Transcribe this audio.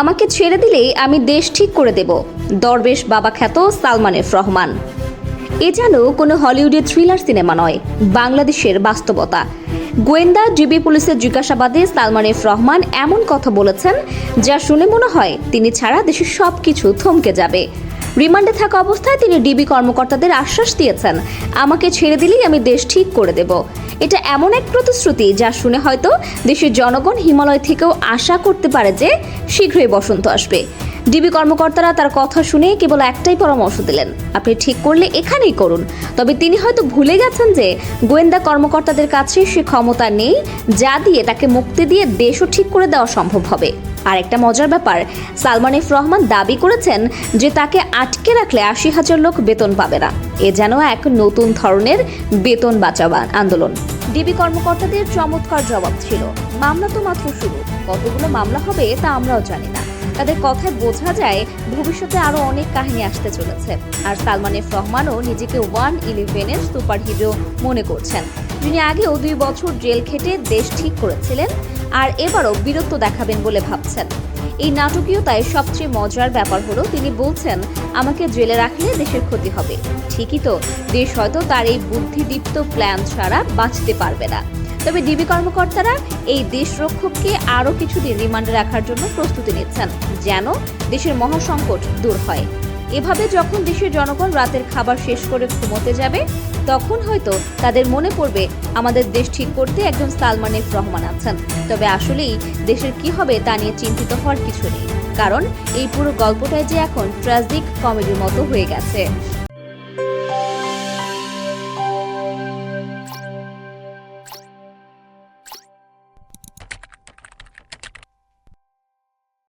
আমাকে ছেড়ে দিলেই আমি দেশ ঠিক করে দেব। দরবেশ বাবা খ্যাত সালমান এফ রহমান। এ যেন কোনো হলিউডের থ্রিলার সিনেমা নয়, বাংলাদেশের বাস্তবতা। গোয়েন্দা জিবি পুলিশের জিজ্ঞাসাবাদে সালমান এফ রহমান এমন কথা বলেছেন, যা শুনে মনে হয় তিনি ছাড়া দেশের সব কিছু থমকে যাবে। রিমান্ডে থাকা অবস্থায় তিনি ডিবি কর্মকর্তাদের আশ্বাস দিয়েছেন, আমাকে ছেড়ে দিলেই আমি দেশ ঠিক করে দেব। এটা এমন এক প্রতিশ্রুতি যা শুনে হয়তো দেশের জনগণ হিমালয় থেকেও আশা করতে পারে যে শীঘ্রই বসন্ত আসবে। ডিবি কর্মকর্তারা তার কথা শুনে কেবল একটাই পরামর্শ দিলেন, আপনি ঠিক করলে এখানেই করুন। তবে তিনি হয়তো ভুলে গেছেন যে গোয়েন্দা কর্মকর্তাদের কাছে সে ক্ষমতা নেই, যা দিয়ে তাকে মুক্তি দিয়ে দেশও ঠিক করে দেওয়া সম্ভব হবে। আর একটা মজার ব্যাপার, সালমান এফ রহমান দাবি করেছেন যে তাকে আটকে রাখলে আশি হাজার লোক বেতন পাবে না। এ যেন এক নতুন ধরনের বেতন বাঁচাবা আন্দোলন। ডিবি কর্মকর্তাদের চমৎকার জবাব ছিল। মামলা তো মাত্র শুরু। কতগুলো মামলা হবে তা আমরাও জানি না। তাদের কথায় বোঝা যায়, ভবিষ্যতে আরও অনেক কাহিনী আসতে চলেছে। আর সালমান এফ রহমানও নিজেকে ওয়ান ইলেভেনের সুপার হিরো মনে করছেন। যিনি আগেও দুই বছর জেল খেটে দেশ ঠিক করেছিলেন। আর এবারও বীরত্ব দেখাবেন বলে ভাবছেন। এই নাটকীয়তায় সবচেয়ে মজার ব্যাপার হলো, তিনি বলছেন, আমাকে জেলে রাখলে দেশের ক্ষতি হবে। ঠিকই তো, দেশ হয়তো তার এই বুদ্ধিদীপ্ত প্ল্যান ছাড়া বাঁচতে পারবে না। তবে ডিবি কর্মকর্তারা এই দেশরক্ষককে আরও কিছুদিন রিমান্ডে রাখার জন্য প্রস্তুতি নিচ্ছেন, যেন দেশের মহাসংকট দূর হয়। এভাবে যখন দেশের জনগণ রাতের খাবার শেষ করে ঘুমোতে যাবে তখন হয়তো তাদের মনে পড়বে আমাদের দেশ ঠিক করতে একজন সালমান এফ রহমান আছেন। তবে আসলেই দেশের কি হবে তা নিয়ে চিন্তিত হওয়ার কিছু নেই। কারণ এই পুরো গল্পটাই যে এখন ট্র্যাজিক কমেডির মতো হয়ে গেছে।